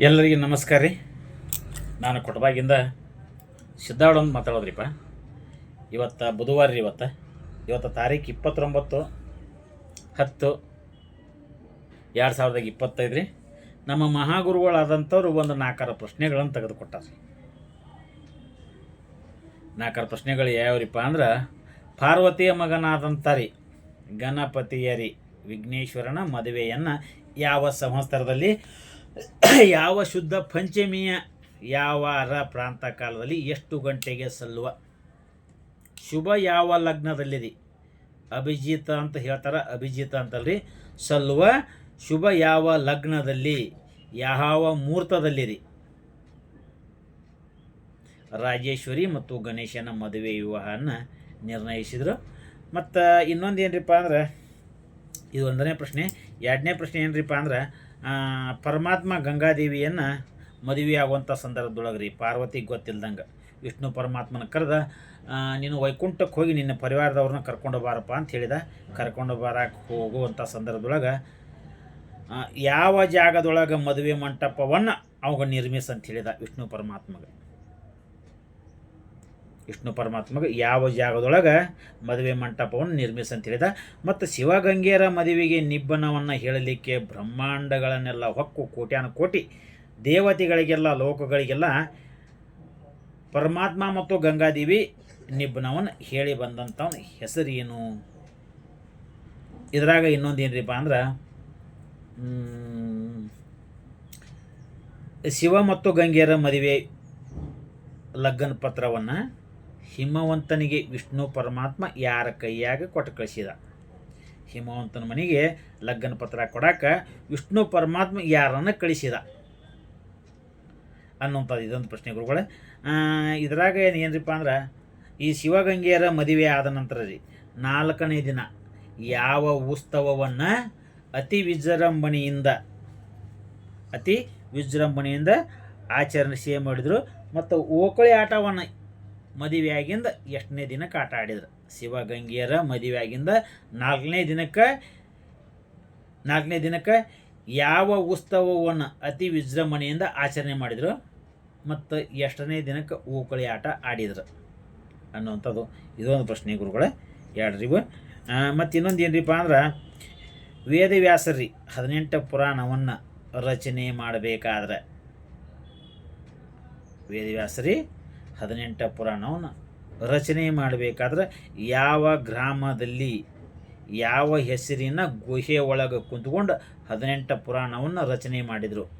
ಎಲ್ಲರಿಗೂ ನಮಸ್ಕಾರ ರೀ. ನಾನು ಕೊಟಬಾಗಿಂದ ಮಾತಾಡೋದು ಮಾತಾಡೋದ್ರಿಪ್ಪ. ಇವತ್ತು ಬುಧವಾರ ರೀ ಇವತ್ತು. ಇವತ್ತು ತಾರೀಕು ಇಪ್ಪತ್ತೊಂಬತ್ತು ಹತ್ತು ಎರಡು ಸಾವಿರದ ಇಪ್ಪತ್ತೈದು ರೀ. ನಮ್ಮ ಮಹಾಗುರುಗಳಾದಂಥವ್ರು ಒಂದು ನಾಲ್ಕಾರು ಪ್ರಶ್ನೆಗಳನ್ನು ತೆಗೆದುಕೊಟ್ಟಾರೆ. ನಾಲ್ಕಾರು ಪ್ರಶ್ನೆಗಳು ಯಾವ್ಯಾವ್ರಿಪ್ಪ ಅಂದ್ರೆ, ಪಾರ್ವತಿಯ ಮಗನಾದಂಥ ರೀ, ಗಣಪತಿಯ ರೀ, ವಿಘ್ನೇಶ್ವರನ ಮದುವೆಯನ್ನು ಯಾವ ಸಂವತ್ಸರದಲ್ಲಿ ಯಾವ ಶುದ್ಧ ಪಂಚಮಿಯ ಯಾವ ಅರ ಪ್ರಾಂತ ಕಾಲದಲ್ಲಿ ಎಷ್ಟು ಗಂಟೆಗೆ ಸಲ್ಲುವ? ಶುಭ ಯಾವ ಲಗ್ನದಲ್ಲಿದೆ? ಅಭಿಜಿತ ಅಂತ ಹೇಳ್ತಾರೆ, ಅಭಿಜಿತ ಅಂತಲ್ರಿ. ಸಲ್ಲುವ ಶುಭ ಯಾವ ಲಗ್ನದಲ್ಲಿ, ಯಾವ ಮುಹೂರ್ತದಲ್ಲಿರಿ ರಾಜೇಶ್ವರಿ ಮತ್ತು ಗಣೇಶನ ಮದುವೆ ವಿವಾಹವನ್ನು ನಿರ್ಣಯಿಸಿದರು. ಮತ್ತು ಇನ್ನೊಂದು ಏನ್ರಿಪ್ಪ ಅಂದ್ರೆ, ಇದು ಒಂದನೇ ಪ್ರಶ್ನೆ. ಎರಡನೇ ಪ್ರಶ್ನೆ ಏನ್ರಿಪ್ಪ ಅಂದ್ರೆ ಪರಮಾತ್ಮ ಗಂಗಾದೇವಿಯನ್ನು ಮದುವೆಯಾಗುವಂಥ ಸಂದರ್ಭದೊಳಗೆ ರೀ ಪಾರ್ವತಿಗೆ ಗೊತ್ತಿಲ್ದಂಗೆ. ವಿಷ್ಣು ಪರಮಾತ್ಮನ ಕರೆದ ನೀನು ವೈಕುಂಠಕ್ಕೆ ಹೋಗಿ ನಿನ್ನ ಪರಿವಾರದವ್ರನ್ನ ಕರ್ಕೊಂಡು ಬಾರಪ್ಪ ಅಂತ ಹೇಳಿದ. ಕರ್ಕೊಂಡು ಬರಕ್ಕೆ ಹೋಗುವಂಥ ಸಂದರ್ಭದೊಳಗೆ ಯಾವ ಜಾಗದೊಳಗೆ ಮದುವೆ ಮಂಟಪವನ್ನು ಅವಾಗ ನಿರ್ಮಿಸಂತ ಅಂತ ಹೇಳಿದ ವಿಷ್ಣು ಪರಮಾತ್ಮಗೆ. ವಿಷ್ಣು ಪರಮಾತ್ಮಗೆ ಯಾವ ಜಾಗದೊಳಗೆ ಮದುವೆ ಮಂಟಪವನ್ನು ನಿರ್ಮಿಸಿ ಅಂತ ಹೇಳಿದ ಮತ್ತು ಶಿವಗಂಗೆಯರ ಮದುವೆಗೆ ನಿಬ್ಬನವನ್ನು ಹೇಳಲಿಕ್ಕೆ ಬ್ರಹ್ಮಾಂಡಗಳನ್ನೆಲ್ಲ ಹೊಕ್ಕು ಕೋಟ್ಯಾನು ಕೋಟಿ ದೇವತೆಗಳಿಗೆಲ್ಲ, ಲೋಕಗಳಿಗೆಲ್ಲ ಪರಮಾತ್ಮ ಮತ್ತು ಗಂಗಾದೇವಿ ನಿಬ್ಬನವನ್ನು ಹೇಳಿ ಬಂದಂಥವನ ಹೆಸರೇನು? ಇದ್ರಾಗ ಇನ್ನೊಂದು ಏನ್ರಿಪ್ಪ ಅಂದ್ರೆ ಶಿವ ಮತ್ತು ಗಂಗೆಯರ ಮದುವೆ ಲಗ್ನ ಪತ್ರವನ್ನು ಹಿಮವಂತನಿಗೆ ವಿಷ್ಣು ಪರಮಾತ್ಮ ಯಾರ ಕೈಯಾಗ ಕೊಟ್ಟು ಕಳಿಸಿದ? ಹಿಮವಂತನ ಮನೆಗೆ ಲಗ್ನ ಪತ್ರ ಕೊಡಾಕ ವಿಷ್ಣು ಪರಮಾತ್ಮ ಯಾರನ್ನು ಕಳಿಸಿದ? ಅನ್ನುವಂಥದ್ದು ಇದೊಂದು ಪ್ರಶ್ನೆ ಗುರುಗಳೇ. ಇದ್ರಾಗ ಏನು ಏನ್ರಿಪ್ಪ ಅಂದ್ರೆ, ಈ ಶಿವಗಂಗೆಯರ ಮದುವೆ ಆದ ನಂತರ ರೀ, ನಾಲ್ಕನೇ ದಿನ ಯಾವ ಉತ್ಸವವನ್ನು ಅತಿ ವಿಜೃಂಭಣೆಯಿಂದ ಅತಿ ವಿಜೃಂಭಣೆಯಿಂದ ಸೇ ಮಾಡಿದರು, ಮತ್ತು ಓಕಳಿ ಆಟವನ್ನು ಮದುವೆಯಾಗಿಂದ ಎಷ್ಟನೇ ದಿನಕ್ಕೆ ಆಟ ಆಡಿದ್ರು ಶಿವಗಂಗೆಯರ ಮದುವೆಯಾಗಿಂದ ನಾಲ್ಕನೇ ದಿನಕ್ಕೆ ನಾಲ್ಕನೇ ದಿನಕ್ಕೆ ಯಾವ ಉತ್ಸವವನ್ನು ಅತಿ ವಿಜೃಂಭಣೆಯಿಂದ ಆಚರಣೆ ಮಾಡಿದರು ಮತ್ತು ಎಷ್ಟನೇ ದಿನಕ್ಕೆ ಓಕಳಿ ಆಟ ಆಡಿದ್ರು ಅನ್ನುವಂಥದ್ದು ಇದೊಂದು ಪ್ರಶ್ನೆ ಗುರುಗಳೇ ಎರಡರಿಗೂ ಮತ್ತು ಇನ್ನೊಂದು ಏನ್ರಿಪ್ಪ ಅಂದ್ರೆ ವೇದವ್ಯಾಸರಿ ಹದಿನೆಂಟು ಪುರಾಣವನ್ನು ರಚನೆ ಮಾಡಬೇಕಾದ್ರೆ ವೇದವ್ಯಾಸರಿ ಹದಿನೆಂಟು ಪುರಾಣವನ್ನು ರಚನೆ ಮಾಡಬೇಕಾದ್ರೆ ಯಾವ ಗ್ರಾಮದಲ್ಲಿ ಯಾವ ಹೆಸರಿನ ಗುಹೆ ಒಳಗೆ ಕುಂತ್ಕೊಂಡು ಹದಿನೆಂಟು ಪುರಾಣವನ್ನು ರಚನೆ ಮಾಡಿದರು.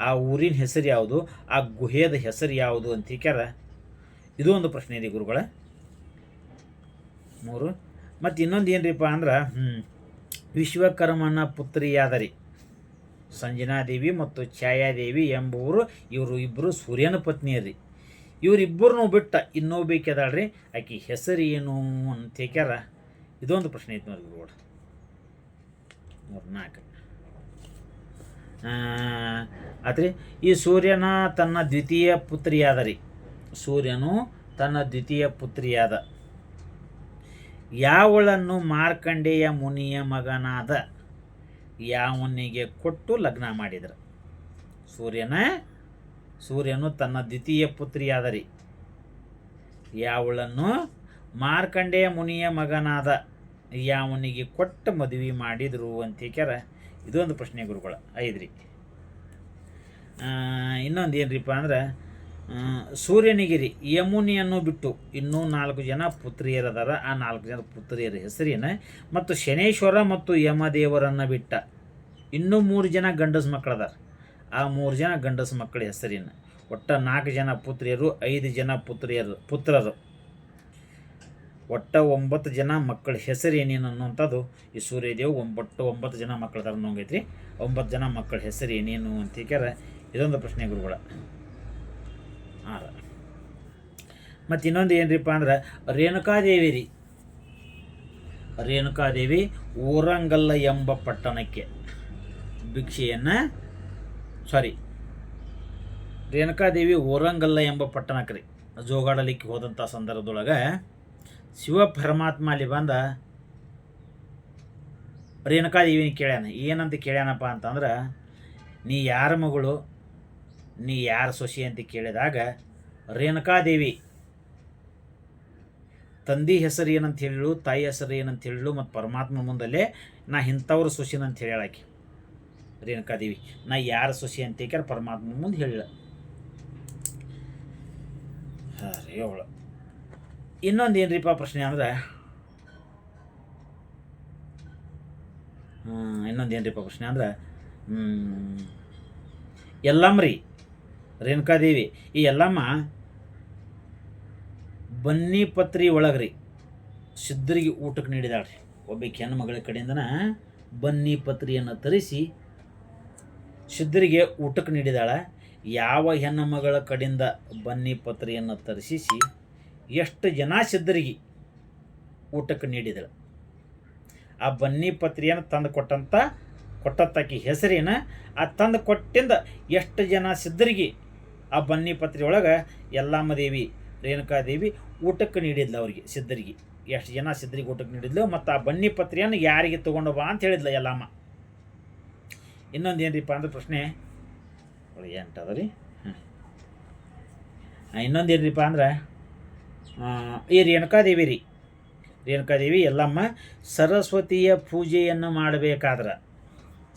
ಆ ಊರಿನ ಹೆಸರು ಯಾವುದು? ಆ ಗುಹೆದ ಹೆಸರು ಯಾವುದು ಅಂತ ಹೀಕ್ಯಾರ ಇದು ಒಂದು ಪ್ರಶ್ನೆ ರೀ ಗುರುಗಳ. ಮೂರು. ಮತ್ತು ಇನ್ನೊಂದು ಏನ್ರಿಪ್ಪ ಅಂದ್ರೆ ವಿಶ್ವಕರ್ಮನ ಪುತ್ರಿಯಾದರಿ ಸಂಜನಾದೇವಿ ಮತ್ತು ಛಾಯಾದೇವಿ ಎಂಬುವರು ಇವರು ಇಬ್ಬರು ಸೂರ್ಯನ ಪತ್ನಿಯರಿ. ಇವರಿಬ್ಬರನ್ನು ಬಿಟ್ಟ ಇನ್ನೊಬ್ಬೇಕದಾಳ್ರಿ ಆಕೆ ಹೆಸರು ಏನು ಅಂತ ಹೇಳ್ಯಾರ ಇದೊಂದು ಪ್ರಶ್ನೆ ಐತೆ ನೋಡಿ ಗುರುಗಳು ಮೂರು ನಾಲ್ಕು. ಈ ಸೂರ್ಯನ ತನ್ನ ದ್ವಿತೀಯ ಪುತ್ರಿಯಾದ ರೀ. ಸೂರ್ಯನು ತನ್ನ ದ್ವಿತೀಯ ಪುತ್ರಿಯಾದ ಯಾವಳನ್ನು ಮಾರ್ಕಂಡೇಯ ಮುನಿಯ ಮಗನಾದ? ಯಾವನಿಗೆ ಕೊಟ್ಟು ಲಗ್ನ ಮಾಡಿದರು? ಸೂರ್ಯನ ಸೂರ್ಯನು ತನ್ನ ದ್ವಿತೀಯ ಪುತ್ರಿಯಾದ ರೀ ಯಾವಳನ್ನು? ಮಾರ್ಕಂಡೇಯ ಮುನಿಯ ಮಗನಾದ ಯಾವನಿಗೆ ಕೊಟ್ಟು ಮದುವೆ ಮಾಡಿದರು ಅಂತ ಕೇಳ್ಯಾರ ಇದೊಂದು ಪ್ರಶ್ನೆ ಗುರುಗಳ, ಐದ್ರಿ. ಇನ್ನೊಂದು ಏನ್ರಿಪ್ಪ ಅಂದ್ರೆ ಸೂರ್ಯನಿಗಿರಿ, ಯಮುನಿಯನ್ನು ಬಿಟ್ಟು ಇನ್ನೂ ನಾಲ್ಕು ಜನ ಪುತ್ರಿಯರದಾರ. ಆ ನಾಲ್ಕು ಜನ ಪುತ್ರಿಯರ ಹೆಸರಿನ? ಮತ್ತು ಶನೇಶ್ವರ ಮತ್ತು ಯಮದೇವರನ್ನು ಬಿಟ್ಟ ಇನ್ನೂ ಮೂರು ಜನ ಗಂಡಸು ಮಕ್ಕಳದಾರ. ಆ ಮೂರು ಜನ ಗಂಡಸು ಮಕ್ಕಳ ಹೆಸರಿನ. ಒಟ್ಟು ನಾಲ್ಕು ಜನ ಪುತ್ರಿಯರು, ಐದು ಜನ ಪುತ್ರಿಯರು, ಪುತ್ರರು. ಒಟ್ಟ ಒಂಬತ್ತು ಜನ ಮಕ್ಕಳ ಹೆಸರು ಏನೇನು ಅನ್ನುವಂಥದ್ದು ಈ ಸೂರ್ಯದೇವ್ ಒಂಬತ್ತು ಒಂಬತ್ತು ಜನ ಮಕ್ಕಳ ಥರ ನೋಂಗೈತ್ರಿ. ಒಂಬತ್ತು ಜನ ಮಕ್ಕಳ ಹೆಸರು ಏನೇನು ಅಂತ ಕೇಳ್ಯಾರ ಇದೊಂದು ಪ್ರಶ್ನೆ ಗುರುಗಳ. ಆರ. ಮತ್ತು ಇನ್ನೊಂದು ಏನ್ರಿಪ್ಪ ಅಂದ್ರೆ ರೇಣುಕಾದೇವಿ ರೀ ರೇಣುಕಾದೇವಿ ಊರಂಗಲ್ಲ ಎಂಬ ಪಟ್ಟಣಕ್ಕೆ ಭಿಕ್ಷೆಯನ್ನು ಸಾರಿ ರೇಣುಕಾದೇವಿ ಓರಂಗಲ್ಲ ಎಂಬ ಪಟ್ಟಣಕ್ಕೆ ಜೋಗಾಡಲಿಕ್ಕೆ ಹೋದಂಥ ಸಂದರ್ಭದೊಳಗೆ ಶಿವ ಪರಮಾತ್ಮ ಅಲ್ಲಿ ಬಂದ ರೇಣುಕಾದೇವಿನ ಕೇಳ್ಯಾನ. ಏನಂತ ಕೇಳ್ಯಾನಪ್ಪ ಅಂತಂದ್ರೆ, ನೀ ಯಾರ ಮಗಳು? ನೀ ಯಾರ ಸೊಸಿ? ಅಂತ ಕೇಳಿದಾಗ, ರೇಣುಕಾದೇವಿ. ತಂದಿ ಹೆಸರು ಏನಂತ ಹೇಳಿಳು, ತಾಯಿ ಹೆಸರು ಏನಂತ ಹೇಳಿಳು, ಮತ್ತು ಪರಮಾತ್ಮ ಮುಂದಲ್ಲೇ ನಾ ಇಂಥವ್ರ ಸೊಸಿನಂತ ಹೇಳಾಕಿ ರೇಣುಕಾದೇವಿ ನಾ ಯಾರ ಸೊಸಿ ಅಂತ ಕೇಳ ಪರಮಾತ್ಮ ಮುಂದೆ ಹೇಳಿಲ್ಲ. ಹಾಂ ರೀ ಅವಳು. ಇನ್ನೊಂದು ಏನ್ರಿಪ್ಪ ಪ್ರಶ್ನೆ ಅಂದ್ರೆ? ಇನ್ನೊಂದು ಏನ್ರಿಪ್ಪ ಪ್ರಶ್ನೆ ಅಂದ್ರೆ? ಎಲ್ಲಮ್ಮರಿ ಯಲ್ಲಮ್ಮ ರೀ, ರೇಣುಕಾದೇವಿ, ಈ ಎಲ್ಲಮ್ಮ ಬನ್ನಿ ಪತ್ರಿ ರೀ, ಸಿದ್ಧರಿಗೆ ಊಟಕ್ಕೆ ನೀಡಿದಾಳ್ರಿ. ಒಬ್ಬ ಹೆಣ್ಣು ಮಗಳ ಕಡೆಯಿಂದನ ಬನ್ನಿ ಪತ್ರಿಯನ್ನು ತರಿಸಿ ಸಿದ್ಧರಿಗೆ ಊಟಕ್ಕೆ ನೀಡಿದಾಳ. ಯಾವ ಹೆಣ್ಣು ಮಗಳ ಕಡೆಯಿಂದ ಬನ್ನಿ ಪತ್ರೆಯನ್ನು ತರಿಸಿಸಿ ಎಷ್ಟು ಜನ ಸಿದ್ಧರಿಗೆ ಊಟಕ್ಕೆ ನೀಡಿದಳು. ಆ ಬನ್ನಿ ಪತ್ರಿಯನ್ನು ತಂದು ಕೊಟ್ಟಂಥ ಕೊಟ್ಟತ್ತಾಕಿ ಹೆಸರಿನ? ಆ ತಂದು ಕೊಟ್ಟಿಂದ ಎಷ್ಟು ಜನ ಸಿದ್ಧರಿಗೆ ಆ ಬನ್ನಿ ಪತ್ರೆಯೊಳಗೆ ಒಳಗೆ ಯಲ್ಲಮ್ಮ ದೇವಿ ರೇಣುಕಾದೇವಿ ಊಟಕ್ಕೆ ನೀಡಿದ್ಲು ಅವರಿಗೆ ಸಿದ್ಧರಿಗೆ ಎಷ್ಟು ಜನ ಸಿದ್ಧರಿಗೆ ಊಟಕ್ಕೆ ನೀಡಿದ್ಲು? ಮತ್ತು ಆ ಬನ್ನಿ ಪತ್ರೆಯನ್ನು ಯಾರಿಗೆ ತೊಗೊಂಡು ಬಾ ಅಂತ ಹೇಳಿದ್ಲು ಯಲ್ಲಮ್ಮ. ಇನ್ನೊಂದು ಏನ್ರಿಪ್ಪ ಅಂದ್ರೆ ಪ್ರಶ್ನೆ. ಒಳ್ಳೆ ಎಂಟದ ರೀ? ಹಾಂ ಇನ್ನೊಂದು ಏನ್ರಿಪ್ಪ ಅಂದ್ರೆ ಈ ರೇಣುಕಾದೇವಿ ರೀ. ರೇಣುಕಾದೇವಿ, ಎಲ್ಲಮ್ಮ, ಸರಸ್ವತಿಯ ಪೂಜೆಯನ್ನು ಮಾಡಬೇಕಾದ್ರೆ.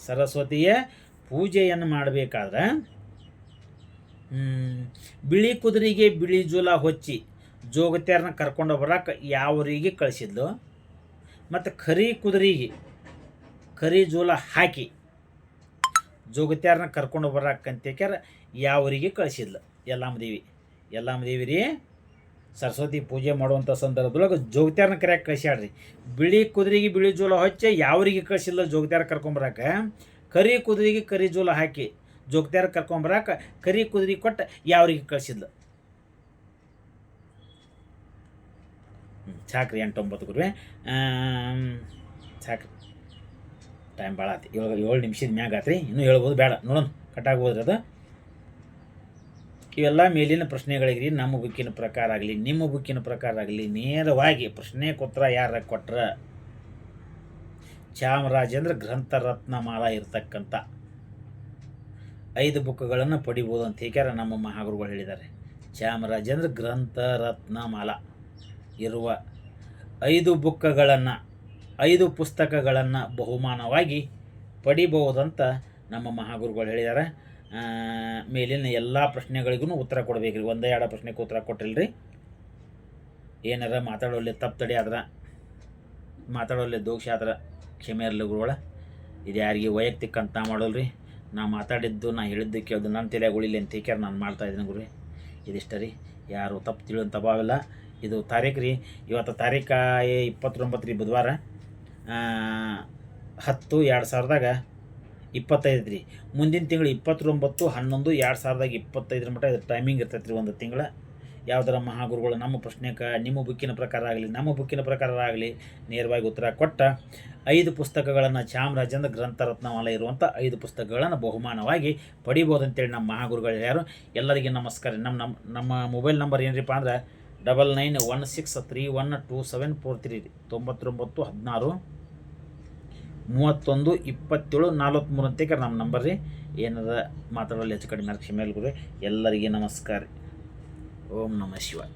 ಸರಸ್ವತಿಯ ಪೂಜೆಯನ್ನು ಮಾಡಬೇಕಾದ್ರೆ ಬಿಳಿ ಕುದುರೆಗೆ ಬಿಳಿ ಜೂಲ ಹೊಚ್ಚಿ ಜೋಗತ್ಯಾರನ್ನ ಕರ್ಕೊಂಡು ಬರಕ್ಕ ಯಾವರಿಗೆ ಕಳಿಸಿದ್ಲು? ಮತ್ತು ಕರಿ ಕುದುರೆಗೆ ಕರಿ ಜೂಲ ಹಾಕಿ ಜೋಗತ್ಯಾರನ್ನ ಕರ್ಕೊಂಡು ಬರಕ್ಕಂತೇಕ್ಯಾರ ಯಾವರಿಗೆ ಕಳಿಸಿದ್ಲು. ಯಲ್ಲಾಮದೇವಿ. ದೇವಿ ಯಲ್ಲಮ್ಮ ದೇವಿ ರೀ ಸರಸ್ವತಿ ಪೂಜೆ ಮಾಡುವಂಥ ಸಂದರ್ಭದೊಳಗೆ ಜೋಗತ್ಯಾರನ್ನ ಕರೆಯಕ್ಕೆ ಕಳಿಸ್ಯಾಡ್ರಿ ಬಿಳಿ ಕುದುರೆಗೆ ಬಿಳಿ ಜೋಲ ಹಚ್ಚಿ ಯಾವರಿಗೆ ಕಳಿಸಿಲ್ಲ ಜೋಗತ್ಯಾರ ಕರ್ಕೊಂಬರಾಕ ಕರಿ ಕುದುರೆಗೆ ಕರಿ ಜೋಲ ಹಾಕಿ ಜೋಗತ್ಯಾರ ಕರ್ಕೊಂಬರಾಕ ಕರಿ ಕುದುರೆ ಕೊಟ್ಟು ಯಾವರಿಗೆ ಕಳಿಸಿದ್ಲು? ಸಾಕ್ರಿ ಎಂಟೊಂಬತ್ತು ಗುರುವೆ. ಸಾಕ್ರಿ. ಟೈಮ್ ಭಾಳ ಆತಿ. ಏಳು ಏಳು ನಿಮಿಷದ ಮ್ಯಾಗ ಆತ್ರಿ, ಇನ್ನೂ ಹೇಳ್ಬೋದು, ಬೇಡ. ನೋಡೋಣ ಕಟ್ಟಾಗ್ಬೋದ್ರಿ ಅದು? ಇವೆಲ್ಲ ಮೇಲಿನ ಪ್ರಶ್ನೆಗಳಿಗೆ ರೀ ನಮ್ಮ ಬುಕ್ಕಿನ ಪ್ರಕಾರ ಆಗಲಿ, ನಿಮ್ಮ ಬುಕ್ಕಿನ ಪ್ರಕಾರ ಆಗಲಿ, ನೇರವಾಗಿ ಪ್ರಶ್ನೆ ಉತ್ತರ ಯಾರ ಕೊಟ್ರ? ಚಾಮರಾಜೇಂದ್ರ ಗ್ರಂಥ ರತ್ನಮಾಲ ಇರ್ತಕ್ಕಂಥ. ಐದು ಬುಕ್ಗಳನ್ನು ಪಡಿಬೋದು ಅಂತ ಹೇಗ್ಯಾರ ನಮ್ಮ ಮಹಾಗುರುಗಳು ಹೇಳಿದ್ದಾರೆ ಚಾಮರಾಜೇಂದ್ರ ಗ್ರಂಥ ರತ್ನಮಾಲ ಇರುವ ಐದು ಬುಕ್ಕಗಳನ್ನು ಐದು ಪುಸ್ತಕಗಳನ್ನು ಬಹುಮಾನವಾಗಿ ಪಡಿಬಹುದಂತ ನಮ್ಮ ಮಹಾಗುರುಗಳು ಹೇಳಿದ್ದಾರೆ ಮೇಲಿನ ಎಲ್ಲ ಪ್ರಶ್ನೆಗಳಿಗೂ ಉತ್ತರ ಕೊಡ್ಬೇಕ್ರಿ. ಒಂದೇ ಎರಡು ಪ್ರಶ್ನೆಗೆ ಉತ್ತರ ಕೊಟ್ಟಿಲ್ರಿ. ಏನಾರ ಮಾತಾಡೋಲ್ಲಿ ತಪ್ಪು ತಡಿ ಆದ್ರೆ. ಮಾತಾಡೋಲ್ಲಿ ದೋಷ ಆದ್ರೆ ಕ್ಷಮೆ ಇರಲಿ ಗುರುಗಳ. ಇದು ಯಾರಿಗೆ ವೈಯಕ್ತಿಕ ಅಂತ ಮಾಡೋಲ್ರಿ. ನಾ ಮಾತಾಡಿದ್ದು, ನಾ ಹೇಳಿದ್ದು ಕೇಳಿದ್ದು ನನ್ನ ತಲೆಯಾಗ ಉಳಿಲಿ ಅಂತ ಕೇಳಿ ನಾನು ಮಾಡ್ತಾ ಇದ್ದೀನಿ ಗುರು ಇದಿಷ್ಟ ರೀ. ಯಾರು ತಪ್ಪು ತಿಳಿಯೋಂಥ ಭಾವಿಲ್ಲ ಇದು ತಾರೀಖು ರೀ. ಇವತ್ತು ತಾರೀಕ ಇಪ್ಪತ್ತೊಂಬತ್ತು ರೀ ಬುಧವಾರ. ಹತ್ತು ಎರಡು ಸಾವಿರದಾಗ ಇಪ್ಪತ್ತೈದು ರೀ. ಮುಂದಿನ ತಿಂಗಳು ಇಪ್ಪತ್ತೊಂಬತ್ತು, ಹನ್ನೊಂದು, ಎರಡು ಸಾವಿರದಾಗ ಇಪ್ಪತ್ತೈದರ ಮಟ್ಟ ಇದು ಟೈಮಿಂಗ್ ಇರ್ತೈತೆ ರೀ ಒಂದು ತಿಂಗಳ. ಯಾವ್ದಾರ ಮಹಾಗುರುಗಳು ನಮ್ಮ ಪ್ರಶ್ನೆಗೆ ನಿಮ್ಮ ಬುಕ್ಕಿನ ಪ್ರಕಾರ ಆಗಲಿ, ನಮ್ಮ ಬುಕ್ಕಿನ ಪ್ರಕಾರ ಆಗಲಿ ನೇರವಾಗಿ ಉತ್ತರ ಕೊಟ್ಟ ಐದು ಪುಸ್ತಕಗಳನ್ನು ಚಾಮರಾಜೇಂದ್ರ ಗ್ರಂಥರತ್ನಮಾಲ ಇರುವಂಥ ಐದು ಪುಸ್ತಕಗಳನ್ನು ಬಹುಮಾನವಾಗಿ ಪಡಿಬೋದು ಅಂತೇಳಿ ನಮ್ಮ ಮಹಾಗುರುಗಳು ಯಾರು ಎಲ್ಲರಿಗೆ ನಮಸ್ಕಾರ ನಮ್ಮ ನಮ್ಮ ನಮ್ಮ ಮೊಬೈಲ್ ನಂಬರ್ ಏನ್ರಿಪ್ಪ ಅಂದ್ರೆ double nine one six three one two seven four three ತೊಂಬತ್ತೊಂಬತ್ತು ಹದಿನಾರು ಮೂವತ್ತೊಂದು, ಇಪ್ಪತ್ತೇಳು ಅಂತ ಕರೆ ನಮ್ಮ ನಂಬರ್ ರೀ. ಏನದ ಮಾತಾಡೋಲ್ಲ ಹೆಚ್ಚು ಕಡಿಮೆ ಕ್ಷಮೆ ಎಲ್ಲರಿಗೆ ನಮಸ್ಕಾರ. ಓಂ ನಮಃ ಶಿವಾಯ.